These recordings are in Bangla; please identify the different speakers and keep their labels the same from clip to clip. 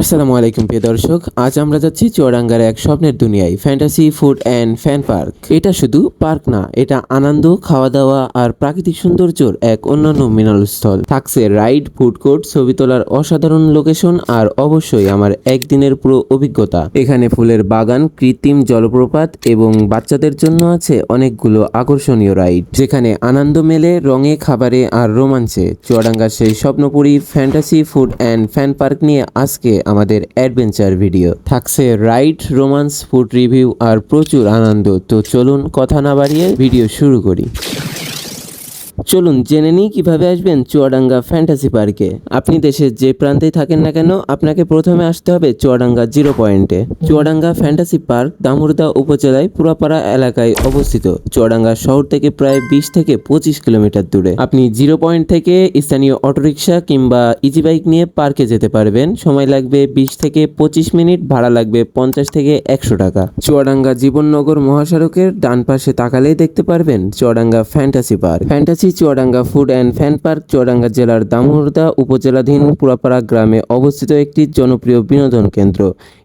Speaker 1: আসসালামু আলাইকুম, প্রিয় দর্শক। আজ আমরা যাচ্ছি চুয়াডাঙ্গার এক স্বপ্নের দুনিয়ায় Fantasy Food and Fun Park এটা শুধু পার্ক না, এটা আনন্দ খাওয়া দাওয়া আর প্রাকৃতিক সৌন্দর্যর এক অন্যান্য মিলনস্থল। থাকছে রাইড ফুড কোর্ট ছবি তোলার অসাধারণ লোকেশন আর অবশ্যই আমার একদিনের পুরো অভিজ্ঞতা। এখানে ফুলের বাগান, কৃত্রিম জলপ্রপাত এবং বাচ্চাদের জন্য আছে অনেকগুলো আকর্ষণীয় রাইড যেখানে আনন্দ মেলে, রঙে, খাবারে আর রোমাঞ্চে। চুয়াডাঙ্গার সেই স্বপ্নপুরী Fantasy Food and Fun Park নিয়ে আজকে আমাদের অ্যাডভেঞ্চার ভিডিও থাকছে রাইট রোমান্স ফুড রিভিউ আর প্রচুর আনন্দ। তো চলুন কথা না বাড়িয়ে ভিডিও শুরু করি। চলুন জেনে নিই কীভাবে আসবেন চুয়াডাঙ্গা ফ্যান্টাসি পার্কে। আপনি দেশের যে প্রান্তেই থাকেন না কেন, আপনাকে প্রথমে আসতে হবে চুয়াডাঙ্গা জিরো পয়েন্টে। চুয়াডাঙ্গা ফ্যান্টাসি পার্ক দামুরদা উপজেলায় পুরাপাড়া এলাকায় অবস্থিত। চুয়াডাঙ্গা শহর থেকে প্রায় বিশ থেকে পঁচিশ কিলোমিটার দূরে। আপনি জিরো পয়েন্ট থেকে স্থানীয় অটোরিকশা কিংবা ইজি বাইক নিয়ে পার্কে যেতে পারবেন। সময় লাগবে বিশ থেকে পঁচিশ মিনিট, ভাড়া লাগবে পঞ্চাশ থেকে একশো টাকা। চুয়াডাঙ্গা জীবননগর মহাসড়কের ডান পাশে তাকালেই দেখতে পারবেন Chuadanga Fantasy Park. Fantasy Chuadanga Food and Fun Park, Chuadanga জেলার দামোহরদা উপজেলাধীন পুরাপাড়া গ্রামে অবস্থিত একটি জনপ্রিয় বিনোদন কেন্দ্র।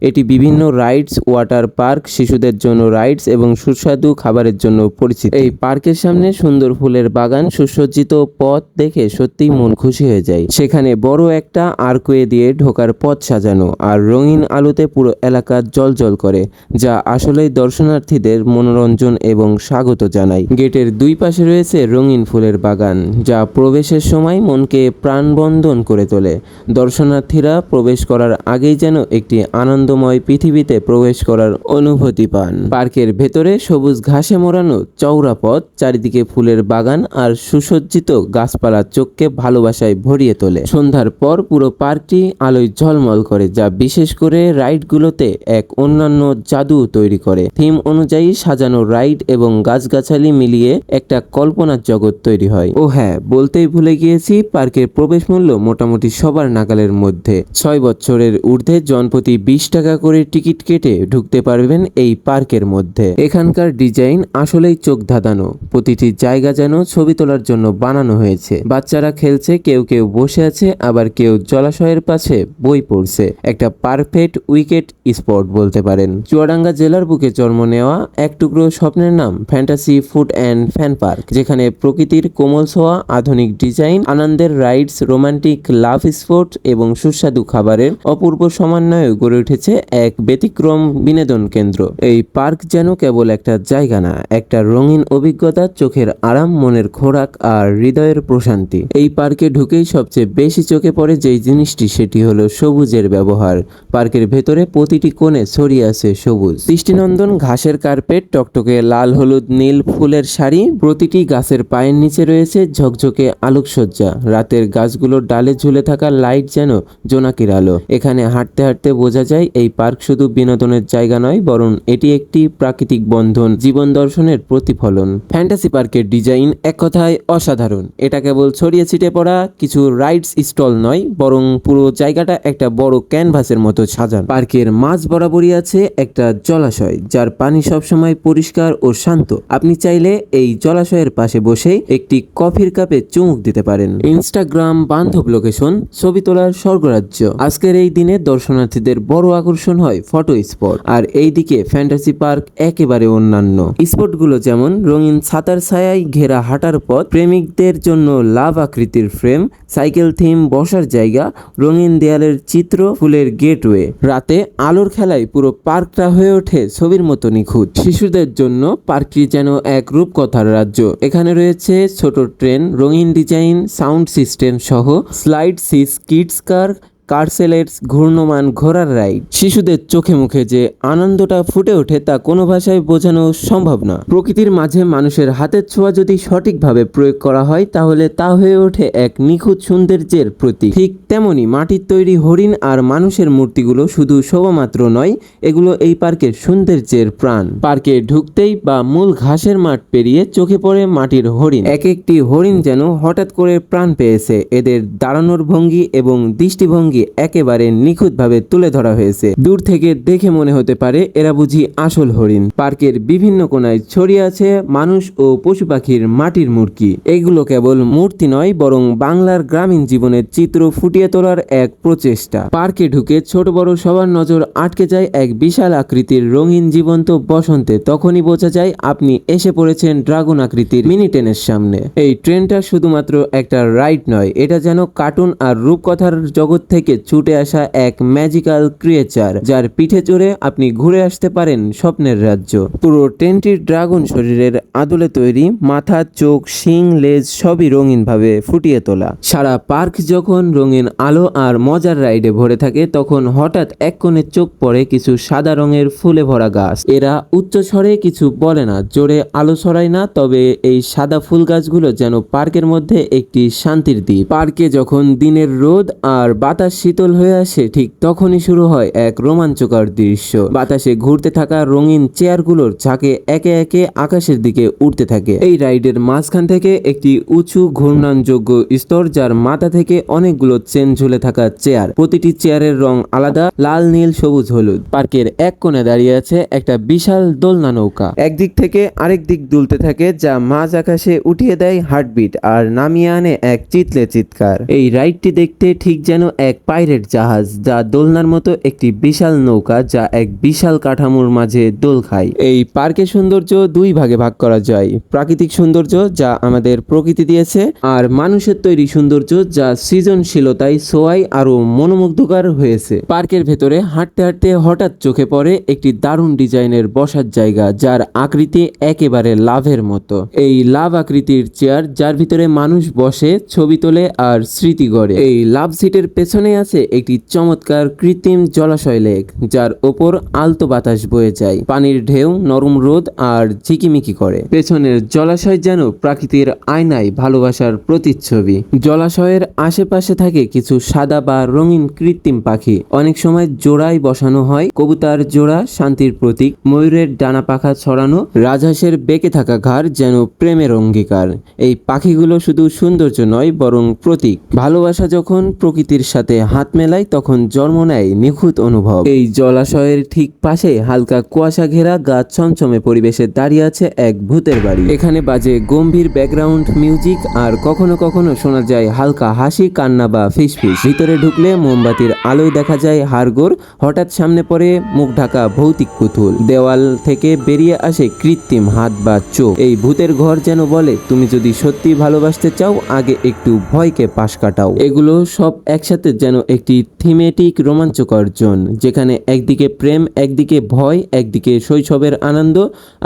Speaker 1: এটি বিভিন্ন রাইডস, ওয়াটার পার্ক, শিশুদের জন্য রাইডস এবং সুস্বাদু খাবারের জন্য পরিচিত। এই পার্কের সামনে সুন্দর ফুলের বাগান, সুসজ্জিত পথ দেখে সত্যিই মন খুশি হয়ে যায়। সেখানে বড় একটা আর্কওয়ে দিয়ে ঢোকার পথ সাজানো আর রঙিন আলোতে পুরো এলাকা জলজল করে, যা আসলেই দর্শনার্থীদের মনোরঞ্জন এবং স্বাগত জানায়। গেটের দুই পাশে রয়েছে রঙিন ফুলের বাগান, যা প্রবেশের সময় মনকে প্রাণবন্ধন করে তোলে। দর্শনার্থীরা প্রবেশ করার আগেই যেন একটি আনন্দময় পৃথিবীতে প্রবেশ করার অনুভূতি পান। পার্কের ভেতরে সবুজ ঘাসে মোড়ানো চওড়া পথ চারিদিকে ফুলের বাগান আর সুসজ্জিত গাছপালা চোখকে ভালোবাসায় ভরিয়ে তোলে। সন্ধ্যার পর পুরো পার্কটি আলোয় ঝলমল করে, যা বিশেষ করে রাইডগুলোতে এক অন্যান্য জাদু তৈরি করে। থিম অনুযায়ী সাজানো রাইড এবং গাছগাছালি মিলিয়ে একটা কল্পনার জগৎ তৈরি হয়। ও হ্যাঁ বলতেই ভুলে গিয়েছি, পার্কের প্রবেশ মূল্য মোটামুটি সবার নাগালের মধ্যে। ছয় বছরের ঊর্ধ্বে জনপ্রতি বিশ টাকা করে টিকিট কেটে ঢুকতে পারবেন এই পার্কের মধ্যে। এখানকার ডিজাইন আসলেই চোখ ধাঁধানো। প্রতিটি জায়গা যেন ছবি তোলার জন্য বানানো হয়েছে। বাচ্চারা খেলছে, কেউ কেউ বসে আছে, আবার কেউ জলাশয়ের পাশে বই পড়ছে। একটা পারফেক্ট উইকেট স্পট বলতে পারেন। চুয়াডাঙ্গা জেলার বুকে জন্ম নেওয়া এক টুকরো স্বপ্নের নাম, Fantasy Food and Fun Park, যেখানে প্রকৃতির কোমল ছোঁয়া, আধুনিক ডিজাইন, আনন্দের রাইডস, রোমান্টিক লাভ স্পোর্ট এবং সুস্বাদু খাবারের অপূর্ব সমন্বয়ে গড়ে উঠেছে এক ব্যতিক্রম বিনোদন কেন্দ্র। এই পার্ক যেন কেবল একটা জায়গা না, একটা রঙিন অভিজ্ঞতা, চোখের আরাম, মনের খোরাক আর হৃদয়ের প্রশান্তি। এই পার্কে ঢুকেই সবচেয়ে বেশি চোখে পড়ে যেই জিনিসটি, সেটি হলো সবুজের ব্যবহার। পার্কের ভেতরে প্রতিটি কোণে ছড়িয়ে আছে সবুজ। দৃষ্টিনন্দন, ঘাসের কার্পেট, টকটকে লাল হলুদ, নীল ফুলের শাড়ি প্রতিটি গাছের পায়ের নিচে রয়েছে ঝকঝকে আলোকসজ্জা। রাতের গাছগুলোর ডালে ঝুলে থাকা লাইট যেন জোনাকির আলো। এখানে হাঁটতে হাঁটতে বোঝা যায়, এই পার্ক শুধু বিনোদনের জায়গা নয়, বরং এটি একটি প্রাকৃতিক বন্ধন, জীবন দর্শনের প্রতিফলন। ফ্যান্টাসি পার্কের ডিজাইন এক কথায় অসাধারণ। এটা কেবল ছড়িয়ে ছিটে পড়া কিছু রাইডস স্টল নয়, বরং পুরো জায়গাটা একটা বড় ক্যানভাসের মতো সাজানো। পার্কের মাঝ বরাবরই আছে একটা জলাশয়, যার পানি সবসময় পরিষ্কার ও শান্ত। আপনি চাইলে এই জলাশয়ের পাশে বসে একটি কফির কাপে চুমুক দিতে পারেন। ইনস্টাগ্রাম বান্ধব লোকেশন ছবি তোলার স্বর্গরাজ্য। আজকের এই দিনে দর্শনার্থীদের বড় আকর্ষণ হয় ফটো স্পট আর এইদিকে ফ্যান্টাসি পার্ক একেবারে অন্যান্য। স্পটগুলো যেমন রঙিন ছাতার ছায়ায় ঘেরা হাঁটার পথ, প্রেমিকদের জন্য লাভ আকৃতির ফ্রেম সাইকেল থিম বসার জায়গা, রঙিন দেয়ালের চিত্র, ফুলের গেটওয়ে রাতে আলোর খেলায় পুরো পার্কটা হয়ে ওঠে ছবির মতো নিখুঁত। শিশুদের জন্য পার্কটি যেন এক রূপকথার রাজ্য। এখানে রয়েছে ছোট ট্রেন রঙিন ডিজাইন সাউন্ড সিস্টেম সহ slide seesaw kids car carousels ঘূর্ণমান ঘোড়ার রাইড শিশুদের চোখে মুখে যে আনন্দটা ফুটে ওঠে তা কোনো ভাষায় বোঝানো সম্ভব না। প্রকৃতির মাঝে মানুষের হাতের ছোঁয়া যদি সঠিকভাবে প্রয়োগ করা হয়, তাহলে তা হয়ে ওঠে এক নিখুঁত সৌন্দর্যের প্রতীক। ঠিক তেমনি মাটির তৈরি হরিণ আর মানুষের মূর্তিগুলো শুধু শোভামাত্র নয়, এগুলো এই পার্কের সৌন্দর্যের প্রাণ। পার্কে ঢুকতেই বা মূল ঘাসের মাঠ পেরিয়ে চোখে পড়ে মাটির হরিণ। এক একটি হরিণ যেন হঠাৎ করে প্রাণ পেয়েছে। এদের দাঁড়ানোর ভঙ্গি এবং দৃষ্টিভঙ্গি ভঙ্গি একেবারে নিখুঁতভাবে তুলে ধরা হয়েছে। দূর থেকে দেখে মনে হতে পারে এরা বুঝি আসল হরিণ। পার্কের বিভিন্ন কোনায় ছড়িয়ে আছে মানুষ ও পশু পাখির মাটির মূর্তি। এগুলো কেবল মূর্তি নয়, বরং বাংলার গ্রামীণ জীবনের চিত্র ফুটিয়ে তোলার এক প্রচেষ্টা। পার্কে ঢুকে ছোট বড় সবার নজর আটকে যায় এক বিশাল আকৃতির রঙিন জীবন্ত বসন্তে। তখনই বোঝা যায় আপনি এসে পড়েছেন ড্রাগন আকৃতির মিনি ট্রেনের সামনে। এই ট্রেনটা শুধুমাত্র একটা রাইড নয়, এটা যেন কার্টুন আর রূপকথার জগৎ থেকে ছুটে আসা এক ম্যাজিক্যাল ক্রিয়েচার যার পিঠে চড়ে আপনি ঘুরে আসতে পারেন স্বপ্নের রাজ্য। পুরো ট্রেনটির ড্রাগন শরীরের আদলে তৈরি, মাথা, চোখ, শিং, লেজ সবই রঙিনভাবে ফুটিয়ে তোলা। সারা পার্ক যখন রঙিন আলো আর মজার রাইডে ভরে থাকে, তখন হঠাৎ এক কোণে চোখ পড়ে কিছু সাদা রঙের ফুলে ভরা গাছ। এরা উচ্চ স্বরে কিছু বলে না, জোরে আলো ছড়ায় না, তবে এই সাদা ফুল গাছগুলো যেন পার্কের মধ্যে একটি শান্তির দ্বীপ। পার্কে যখন দিনের রোদ আর বাতাস শীতল হয়ে আসে, ঠিক তখনই শুরু হয় এক রোমাঞ্চকর দৃশ্য। বাতাসে ঘুরতে থাকা রঙিন চেয়ারগুলোর ঝাঁকে একে একে আকাশের দিকে উঠতে থাকে। এই রাইডের মাঝখান থেকে একটি উঁচু ঘূর্ণানযোগ্য স্তর, যার মাথা থেকে অনেকগুলো চেন ঝুলে থাকা চেয়ার। প্রতিটি চেয়ারের রং আলাদা, লাল, নীল, সবুজ, হলুদ। পার্কের এক কোণে দাঁড়িয়ে আছে একটা বিশাল দোলনা নৌকা। একদিক থেকে আরেক দিক দুলতে থাকে, যা মাঝ আকাশে উঠিয়ে দেয় হার্টবিট আর নামিয়ে আনে এক চিতলে চিৎকার। এই রাইডটি দেখতে ঠিক যেন এক পাইরেট জাহাজ যা দোলনার মতো একটি বিশাল নৌকা যা এক বিশাল কাঠামোর মাঝে দোল খায়। এই পার্কের সৌন্দর্য দুই ভাগে ভাগ করা যায়। প্রাকৃতিক সৌন্দর্য যা আমাদের প্রকৃতি দিয়েছে আর মানুষের তৈরি সৌন্দর্য যা সৃজনশীলতায় সোয়াই আরও মনোমুগ্ধকর হয়েছে। পার্কের ভেতরে হাঁটতে হাঁটতে হঠাৎ চোখে পড়ে একটি দারুণ ডিজাইনের বসার জায়গা যার আকৃতি একেবারে লাভের মতো। এই লাভ আকৃতির চেয়ার যার ভিতরে মানুষ বসে ছবি তোলে আর স্মৃতি গড়ে। এই লাভ সিটের পেছনে আছে একটি চমৎকার কৃত্রিম জলাশয় লেক, যার ওপর আলতো বাতাস বয়ে যায়। পানির ঢেউ নরম রোদ আর ঝিকিমিকি করে। পেছনের জলাশয় যেন প্রাকৃতির আয়নায় ভালোবাসার প্রতিচ্ছবি। জলাশয়ের আশেপাশে থাকে কিছু সাদা বা রঙিন কৃত্রিম পাখি। অনেক সময় জোড়ায় বসানো হয় কবুতার জোড়া, শান্তির প্রতীক, ময়ূরের ডানা পাখা ছড়ানো, রাজহাঁসের বেঁকে থাকা ঘাড় যেন প্রেমের অঙ্গীকার। এই পাখিগুলো শুধু সৌন্দর্য নয়, বরং প্রতীক। ভালোবাসা যখন প্রকৃতির সাথে হাত মেলায় তখন জন্ম নেয় নিখুঁত অনুভব। এই জলাশয়ের ঠিক পাশে হালকা কুয়াশা ঘেরা গাছ ছমছমে পরিবেশে দাঁড়িয়ে আছে এক ভূতের বাড়ি। এখানে বাজে গম্ভীর ব্যাকগ্রাউন্ড মিউজিক আর কখনো কখনো শোনা যায় হালকা হাসি, কান্না বা ফিসফিস। ভিতরে ঢুকলে মোমবাতির আলোয় দেখা যায় হাড়গোড়, হঠাৎ সামনে পড়ে মুখ ঢাকা ভৌতিক পুতুল। দেওয়াল থেকে বেরিয়ে আসে কৃত্রিম হাত বা চোখ। এই ভূতের ঘর যেন বলে, তুমি যদি সত্যি ভালোবাসতে চাও, আগে একটু ভয়কে পাশ কাটাও। এগুলো সব একসাথে যেন একটি থিমেটিক রোমাঞ্চকর জোন, যেখানে একদিকে প্রেম, একদিকে ভয়, একদিকে শৈশবের আনন্দ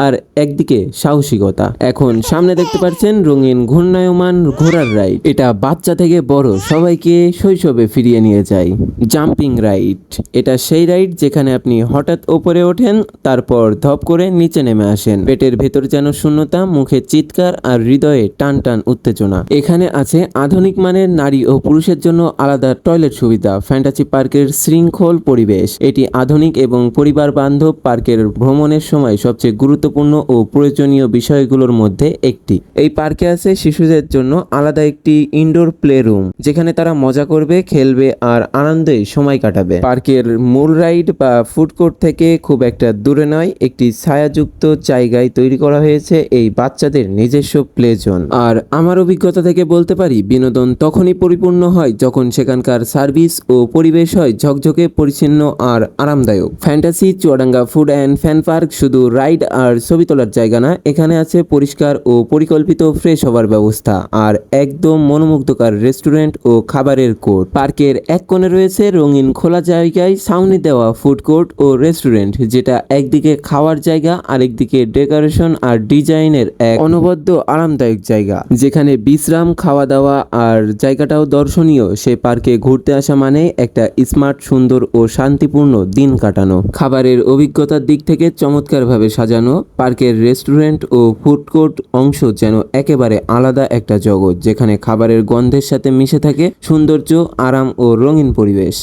Speaker 1: আর একদিকে সাহসিকতা। এখন সামনে দেখতে পাচ্ছেন রঙিন ঘূর্ণায়মান ঘোড়ার রাইড এটা বাচ্চা থেকে বড়, সবাইকে শৈশবে ফিরিয়ে নিয়ে যায়। জাম্পিং রাইড এটা সেই রাইড যেখানে আপনি হঠাৎ ওপরে ওঠেন, তারপর ধপ করে নিচে নেমে আসেন। পেটের ভেতর যেন শূন্যতা, মুখে চিৎকার আর হৃদয়ে টান টান উত্তেজনা। এখানে আছে আধুনিক মানের নারী ও পুরুষের জন্য আলাদা টয়লেট সুবিধা। ফ্যান্টাসি পার্কের শৃঙ্খল পরিবেশ। এটি আধুনিক এবং পরিবার বান্ধব পার্কের ভ্রমণের সময় সবচেয়ে গুরুত্বপূর্ণ ও প্রয়োজনীয় বিষয়গুলোর মধ্যে একটি। এই পার্কে আছে শিশুদের জন্য আলাদা একটি ইনডোর প্লে রুম যেখানে তারা মজা করবে, খেলবে আর আনন্দে সময় কাটাবে। পার্কের মূল রাইড বা ফুড কোর্ট থেকে খুব একটা দূরে নয়, একটি ছায়াযুক্ত জায়গায় তৈরি করা হয়েছে এই বাচ্চাদের নিজস্ব প্লে জোন আর আমার অভিজ্ঞতা থেকে বলতে পারি, বিনোদন তখনই পরিপূর্ণ হয় যখন সেখানকার সার্ভিস ও পরিবেশ হয় ঝকঝকে, পরিচ্ছন্ন আর আরামদায়ক। Fantasy, Chuadanga Food and Fun Park শুধু রাইড আর ছবি তোলার জায়গা না, এখানে আছে পরিষ্কার ও পরিকল্পিত ফ্রেশ হবার ব্যবস্থা আর একদম মনোমুগ্ধকর রেস্টুরেন্ট ও খাবারের কোর্ট। পার্কের এক কোণে রয়েছে রঙিন খোলা জায়গায় সাউনি দেওয়া ফুড কোর্ট ও রেস্টুরেন্ট, যেটা একদিকে খাওয়ার জায়গা, আরেকদিকে ডেকোরেশন আর ডিজাইনের এক অনবদ্য আরামদায়ক জায়গা। যেখানে বিশ্রাম, খাওয়া দাওয়া আর জায়গাটাও দর্শনীয়। সে পার্কে ঘুরতে আসা মানে একটা স্মার্ট, সুন্দর ও শান্তিপূর্ণ দিন কাটানো। খাবারের অভিজ্ঞতার দিক থেকে চমৎকারভাবে সাজানো, পার্কের রেস্টুরেন্ট ও ফুড কোর্ট অংশ যেন একেবারে আলাদা একটা জগৎ, যেখানে খাবারের গন্ধের সাথে মিশে থাকে সৌন্দর্য, আরাম ও রঙিন পরিবেশ।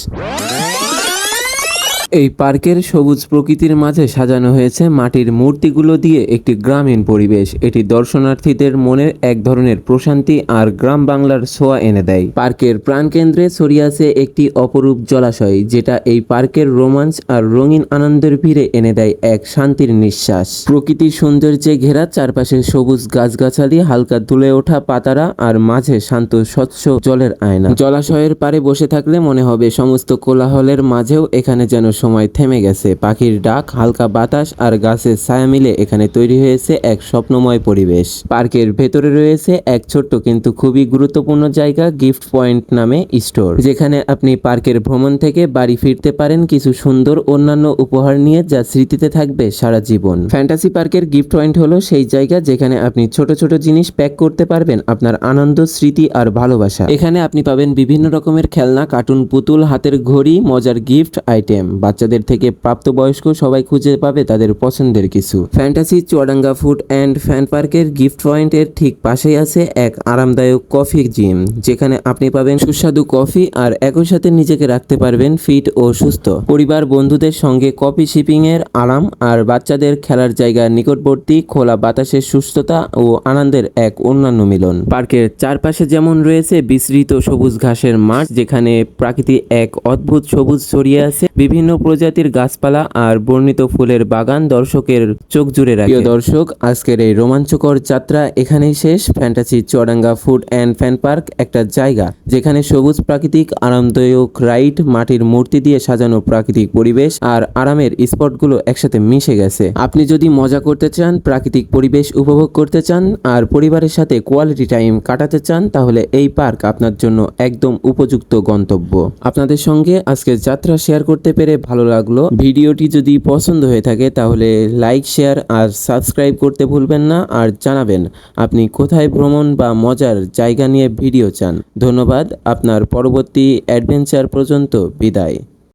Speaker 1: এই পার্কের সবুজ প্রকৃতির মাঝে সাজানো হয়েছে মাটির মূর্তিগুলো দিয়ে একটি গ্রামীণ পরিবেশ। এটি দর্শনার্থীদের মনের এক ধরনের প্রশান্তি আর গ্রাম বাংলার ছোঁয়া এনে দেয়। পার্কের প্রাণকেন্দ্রে ছড়িয়ে আছে একটি অপরূপ জলাশয়, যেটা এই পার্কের রোমাঞ্চ আর রঙিন আনন্দের ভিড়ে এনে দেয় এক শান্তির নিঃশ্বাস। প্রকৃতির সৌন্দর্যে ঘেরা চারপাশে সবুজ গাছগাছালি, হালকা তুলে ওঠা পাতারা আর মাঝে শান্ত স্বচ্ছ জলের আয়না। জলাশয়ের পারে বসে থাকলে মনে হবে সমস্ত কোলাহলের মাঝেও এখানে যেন সময় থেমে গেছে। পাখির ডাক, হালকা বাতাস আর গাছের ছায়া মিলে এখানে তৈরি হয়েছে এক স্বপ্নময় পরিবেশ। পার্কের ভেতরে রয়েছে এক ছোট্ট কিন্তু খুবই গুরুত্বপূর্ণ জায়গা গিফট পয়েন্ট নামে স্টোর, যেখানে আপনি পার্কের ভ্রমণ থেকে বাড়ি ফিরতে পারেন কিছু সুন্দর অন্যান্য উপহার নিয়ে যা স্মৃতিতে থাকবে সারা জীবন। ফ্যান্টাসি পার্কের গিফট পয়েন্ট হলো সেই জায়গা যেখানে আপনি ছোট ছোট জিনিস প্যাক করতে পারবেন আপনার আনন্দ, স্মৃতি আর ভালোবাসা। এখানে আপনি পাবেন বিভিন্ন রকমের খেলনা, কার্টুন পুতুল, হাতের ঘড়ি, মজার গিফট, আইটেম। বাচ্চাদের থেকে প্রাপ্তবয়স্ক সবাই খুঁজে পাবে তাদের পছন্দের কিছু। Fantasy Chuadanga Food and Fun পার্কের গিফট পয়েন্টের ঠিক পাশেই আছে এক আরামদায়ক কফি জিম যেখানে আপনি পাবেন সুস্বাদু কফি আর একই সাথে নিজেকে রাখতে পারবেন ফিট ও সুস্থ। পরিবার বন্ধুদের সঙ্গে কফি শিপিং এর আরাম আর বাচ্চাদের খেলার জায়গা নিকটবর্তী খোলা বাতাসের সুস্থতা ও আনন্দের এক অন্যান্য মিলন। পার্কের চারপাশে যেমন রয়েছে বিস্তৃত সবুজ ঘাসের মাঠ, যেখানে প্রাকৃতিক এক অদ্ভুত সবুজ ছড়িয়ে আছে। বিভিন্ন প্রজাতির গাছপালা আর বর্ণিত ফুলের বাগান দর্শকের চোখ জুড়ে রাখে। দর্শক, আজকের এই রোমাঞ্চকর যাত্রা এখানেই শেষ। Fantasy Chuadanga Food and Fun Park একটা জায়গা যেখানে সবুজ প্রাকৃতিক, আরামদায়ক রাইড, মাটির মূর্তি দিয়ে সাজানো প্রাকৃতিক পরিবেশ আর আরামের স্পটগুলো একসাথে মিশে গেছে। আপনি যদি মজা করতে চান, প্রাকৃতিক পরিবেশ উপভোগ করতে চান আর পরিবারের সাথে কোয়ালিটি টাইম কাটাতে চান, তাহলে এই পার্ক আপনার জন্য একদম উপযুক্ত গন্তব্য। আপনাদের সঙ্গে আজকের যাত্রা শেয়ার করতে পেরে ভালো লাগল। ভিডিওটি যদি পছন্দ হয়ে থাকে তাহলে লাইক, শেয়ার আর সাবস্ক্রাইব করতে ভুলবেন না। আর জানাবেন, আপনি কোথায় ভ্রমণ বা মজার জায়গা নিয়ে ভিডিও চান? ধন্যবাদ, আপনার পরবর্তী অ্যাডভেঞ্চার পর্যন্ত বিদায়।